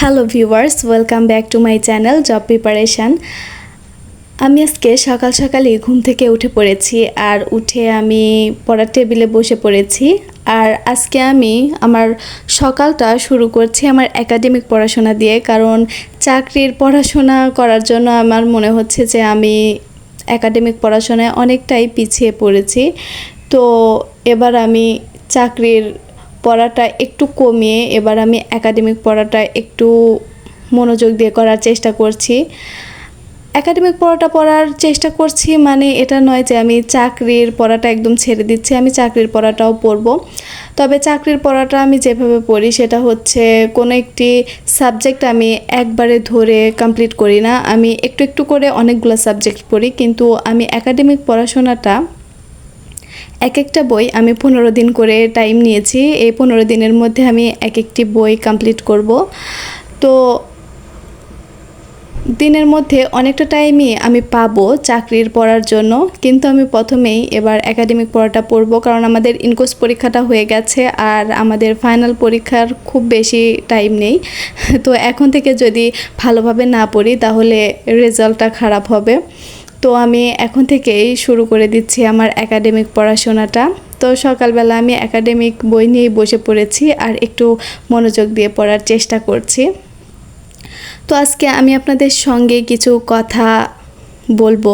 Hello viewers welcome back to my channel job preparation আমি আজকে সকাল সকালই ঘুম থেকে উঠে পড়েছি আর উঠে আমি পড়ার টেবিলে বসে পড়েছি। আর আজকে আমি আমার সকালটা শুরু করছি আমার একাডেমিক পড়াশোনা দিয়ে, কারণ চাকরির পড়াশোনা করার জন্য আমার মনে হচ্ছে যে আমি একাডেমিক পড়াশোনায় অনেকটাই পিছিয়ে পড়েছি। তো এবার আমি চাকরির পড়াটা একটু কমিয়ে এবার আমি একাডেমিক পড়াটা একটু মনোযোগ দিয়ে করার চেষ্টা করছি। একাডেমিক পড়াটা পড়ার চেষ্টা করছি মানে এটা নয় যে আমি চাকরির পড়াটা একদম ছেড়ে দিচ্ছি, আমি চাকরির পড়াটাও পড়ব। তবে চাকরির পড়াটা আমি যেভাবে পড়ি সেটা হচ্ছে কোনো একটি সাবজেক্ট আমি একবারে ধরে কমপ্লিট করি না। আমি একটু একটু করে অনেকগুলো সাবজেক্ট পড়ি, কিন্তু আমি একাডেমিক পড়াশোনাটা এক একটা বই আমি পনেরো দিন করে টাইম নিয়েছি। এই পনেরো দিনের মধ্যে আমি এক একটি বই কমপ্লিট করব। তো দিনের মধ্যে অনেকটা টাইমই আমি পাবো চাকরির পড়ার জন্য। কিন্তু আমি প্রথমেই এবার একাডেমিক পড়াটা পড়ব কারণ আমাদের ইনকোর্স পরীক্ষাটা হয়ে গেছে আর আমাদের ফাইনাল পরীক্ষার খুব বেশি টাইম নেই। তো এখন থেকে যদি ভালোভাবে না পড়ি তাহলে রেজাল্টটা খারাপ হবে। তো আমি এখন থেকেই শুরু করে দিচ্ছি আমার একাডেমিক পড়াশোনাটা। তো সকালবেলা আমি একাডেমিক বই নিয়েই বসে পড়েছি আর একটু মনোযোগ দিয়ে পড়ার চেষ্টা করছি। তো আজকে আমি আপনাদের সঙ্গে কিছু কথা বলব।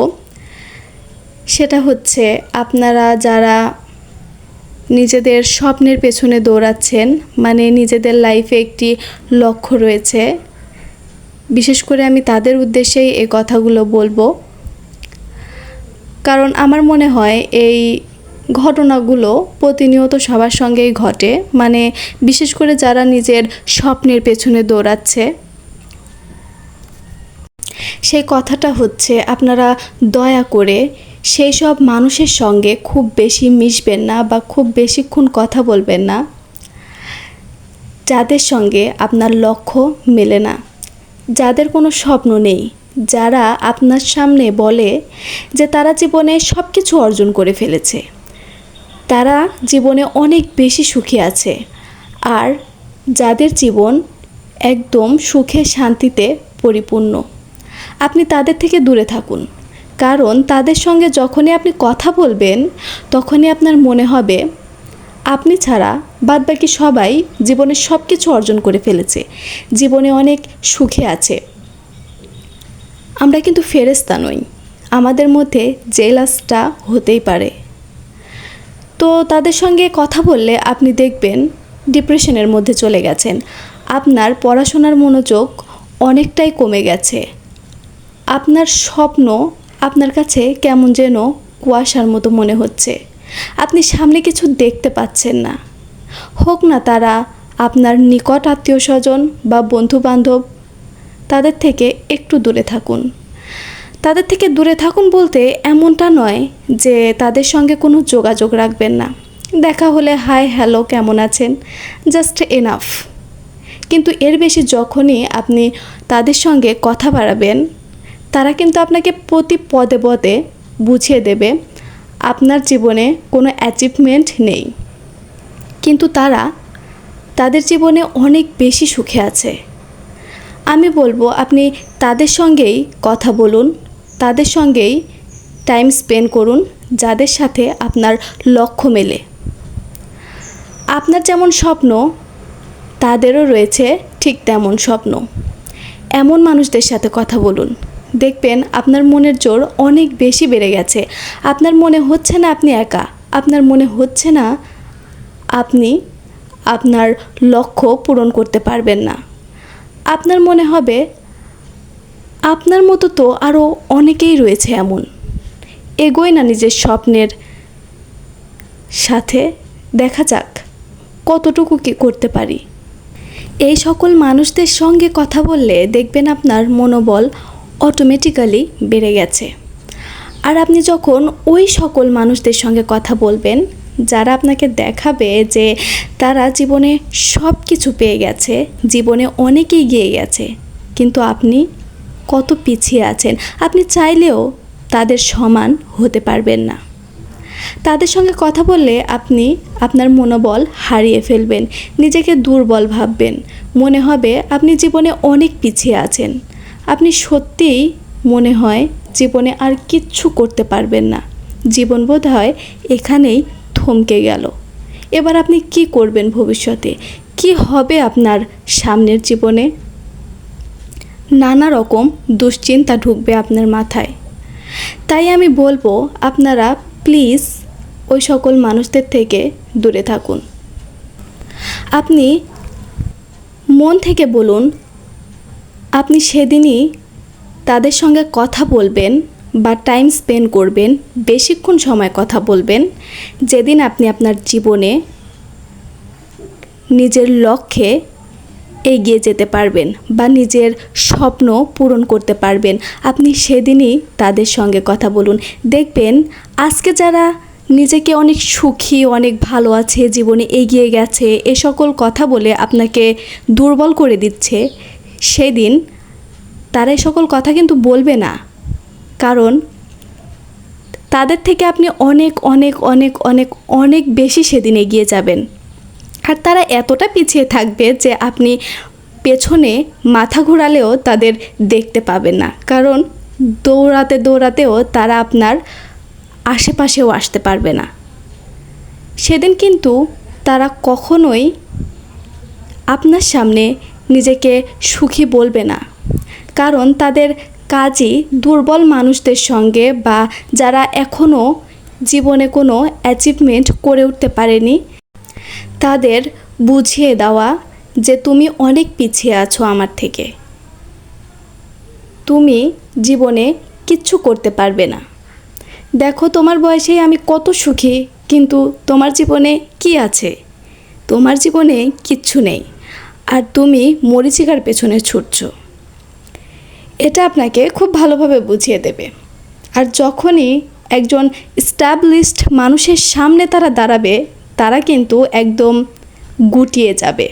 সেটা হচ্ছে, আপনারা যারা নিজেদের স্বপ্নের পেছনে দৌড়াচ্ছেন মানে নিজেদের লাইফে একটি লক্ষ্য রয়েছে, বিশেষ করে আমি তাদের উদ্দেশ্যেই এই কথাগুলো বলব। কারণ আমার মনে হয় এই ঘটনাগুলো প্রতিনিয়ত সবার সঙ্গেই ঘটে। মানে বিশেষ করে যারা নিজের স্বপ্নের পেছনে দৌড়াচ্ছে। সেই কথাটা হচ্ছে, আপনারা দয়া করে সেই সব মানুষের সঙ্গে খুব বেশি মিশবেন না বা খুব বেশিক্ষণ কথা বলবেন না। যাদের সঙ্গে আপনার লক্ষ্য মেলে না। যাদের কোনো স্বপ্ন নেই। যারা আপনার সামনে বলে যে তারা জীবনে সব কিছু অর্জন করে ফেলেছে। তারা জীবনে অনেক বেশি সুখী আছে। আর যাদের জীবন একদম সুখে শান্তিতে পরিপূর্ণ, আপনি তাদের থেকে দূরে থাকুন। কারণ তাদের সঙ্গে যখনই আপনি কথা বলবেন, তখনই আপনার মনে হবে, আপনি ছাড়া বাদবাকি সবাই জীবনে সব কিছু অর্জন করে ফেলেছে, জীবনে অনেক সুখে আছে। আমরা কিন্তু ফেরেস্তা নই। আমাদের মধ্যে জেলাসটা হতেই পারে। তো তাদের সঙ্গে কথা বললে আপনি দেখবেন ডিপ্রেশনের মধ্যে চলে গেছেন। আপনার পড়াশোনার মনোযোগ অনেকটাই কমে গেছে। আপনার স্বপ্ন আপনার কাছে কেমন যেন কুয়াশার মতো মনে হচ্ছে। আপনি সামনে কিছু দেখতে পাচ্ছেন না। হোক না তারা আপনার নিকট আত্মীয় স্বজন বা বন্ধু বান্ধব তাদের থেকে একটু দূরে থাকুন। তাদের থেকে দূরে থাকুন বলতে এমনটা নয় যে তাদের সঙ্গে কোনো যোগাযোগ রাখবেন না। দেখা হলে, হাই, হ্যালো, কেমন আছেন? Just enough. কিন্তু এর বেশি যখনই আপনি তাদের সঙ্গে কথা বাড়াবেন, তারা কিন্তু আপনাকে প্রতি পদে পদে বুঝিয়ে দেবে, আপনার জীবনে কোনো অ্যাচিভমেন্ট নেই। কিন্তু তারা তাদের জীবনে অনেক বেশি সুখে আছে। আমি বলব, আপনি তাদের সঙ্গেই কথা বলুন, তাদের সঙ্গেই টাইম স্পেন্ড করুন, যাদের সাথে আপনার লক্ষ্য মেলে। আপনার যেমন স্বপ্ন, তাদেরও রয়েছে ঠিক তেমন স্বপ্ন। এমন মানুষদের সাথে কথা বলুন। দেখবেন আপনার মনের জোর অনেক বেশি বেড়ে গেছে। আপনার মনে হচ্ছে না আপনি একা, আপনার মনে হচ্ছে না আপনি আপনার লক্ষ্য পূরণ করতে পারবেন না। আপনার মনে হবে, আপনার মতো তো আরও অনেকেই রয়েছে এমন। এগোয় না নিজের স্বপ্নের সাথে, দেখা যাক কতটুকু কি করতে পারি। এই সকল মানুষদের সঙ্গে কথা বললে দেখবেন আপনার মনোবল অটোমেটিক্যালি বেড়ে গেছে। আর আপনি যখন ওই সকল মানুষদের সঙ্গে কথা বলবেন যারা আপনাকে দেখাবে যে তারা জীবনে সব কিছু পেয়ে গেছে, জীবনে অনেক এগিয়ে গেছে, কিন্তু আপনি কত পিছিয়ে আছেন? আপনি চাইলেও তাদের সমান হতে পারবেন না। তাদের সঙ্গে কথা বললে আপনি আপনার মনোবল হারিয়ে ফেলবেন, নিজেকে দুর্বল ভাববেন। মনে হবে আপনি জীবনে অনেক পিছিয়ে আছেন। আপনি সত্যিই মনে হয় জীবনে আর কিচ্ছু করতে পারবেন না। জীবন বোধ হয় এখানেই থমকে গেল। এবার আপনি কি করবেন ভবিষ্যতে? কি হবে আপনার সামনের জীবনে? নানা রকম দুশ্চিন্তা ঢুকবে আপনার মাথায়। তাই আমি বলব, আপনারা প্লিজ ওই সকল মানুষদের থেকে দূরে থাকুন। আপনি মন থেকে বলুন, আপনি সেদিনই তাদের সঙ্গে কথা বলবেন বা টাইম স্পেন্ড করবেন, বেশিক্ষণ সময় কথা বলবেন, যেদিন আপনি আপনার জীবনে নিজের লক্ষ্যে এগিয়ে যেতে পারবেন বা নিজের স্বপ্ন পূরণ করতে পারবেন, আপনি সেদিনই তাদের সঙ্গে কথা বলুন। দেখবেন, আজকে যারা নিজেকে অনেক সুখী, অনেক ভালো আছে, জীবনে এগিয়ে গেছে, এ সকল কথা বলে আপনাকে দুর্বল করে দিচ্ছে, সেদিন তারা এ সকল কথা কিন্তু বলবে না। কারণ তাদের থেকে আপনি অনেক অনেক অনেক অনেক অনেক বেশি সেদিন এগিয়ে যাবেন। আর তারা এতটা পিছিয়ে থাকবে যে আপনি পেছনে মাথা ঘোরালেও তাদের দেখতে পাবেন না। কারণ দৌড়াতে, দৌড়াতেও তারা আপনার আশেপাশেও আসতে পারবে না। সেদিন কিন্তু তারা কখনোই আপনার সামনে নিজেকে সুখী বলবে না। কারণ তাদের কাজই দুর্বল মানুষদের সঙ্গে বা যারা এখনও জীবনে কোনো অ্যাচিভমেন্ট করে উঠতে পারেনি, তাদের বুঝিয়ে দেওয়া যে তুমি অনেক পিছিয়ে আছো আমার থেকে। তুমি জীবনে কিচ্ছু করতে পারবে না। দেখো তোমার বয়সেই আমি কত সুখী, কিন্তু তোমার জীবনে কি আছে? তোমার জীবনে কিচ্ছু নেই। আর তুমি মরিচিকার পেছনে ছুটছো। এটা আপনাকে খুব ভালোভাবে বুঝিয়ে দেবে। আর যখনই একজন স্টাবলিশড মানুষের সামনে তারা দাঁড়াবে, তারা কিন্তু একদম গুটিয়ে যাবে।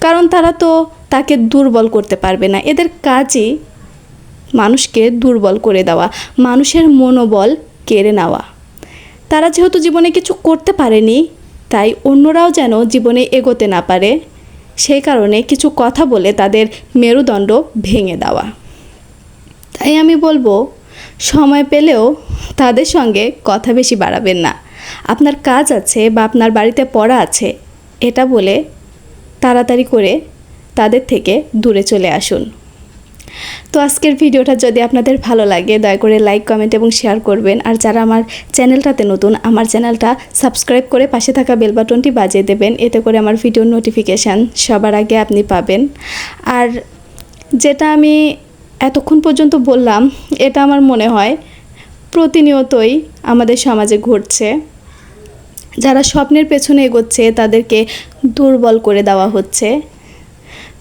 কারণ তারা তো তাকে দুর্বল করতে পারবে না। এদের কাজই মানুষকে দুর্বল করে দেওয়া, মানুষের মনোবল কেড়ে নেওয়া। তারা যেহেতু জীবনে কিছু করতে পারেনি, তাই অন্যরাও যেন জীবনে এগোতে না পারে সেই কারণে কিছু কথা বলে তাদের মেরুদণ্ড ভেঙে দেওয়া। তাই আমি বলব, সময় পেলেও তাদের সঙ্গে কথা বেশি বাড়াবেন না। আপনার কাজ আছে বা আপনার বাড়িতে পড়া আছে, এটা বলে তাড়াতাড়ি করে তাদের থেকে দূরে চলে আসুন। তো আজকের ভিডিওটা যদি আপনাদের ভালো লাগে, দয়া করে লাইক কমেন্ট এবং শেয়ার করবেন। আর যারা আমার চ্যানেলটাতে নতুন, আমার চ্যানেলটা সাবস্ক্রাইব করে পাশে থাকা বেল বাটনটি বাজিয়ে দেবেন। এতে করে আমার ভিডিওর নোটিফিকেশান সবার আগে আপনি পাবেন। আর যেটা আমি এতক্ষণ পর্যন্ত বললাম, এটা আমার মনে হয় প্রতিনিয়তই আমাদের সমাজে ঘটছে। যারা স্বপ্নের পেছনে এগোচ্ছে, তাদেরকে দুর্বল করে দেওয়া হচ্ছে।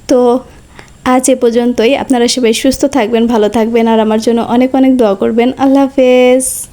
তো আজ এ পর্যন্তই। আপনারা সবাই সুস্থ থাকবেন, ভালো থাকবেন, আর আমার জন্য অনেক অনেক দোয়া করবেন। আল্লাহ হাফেজ।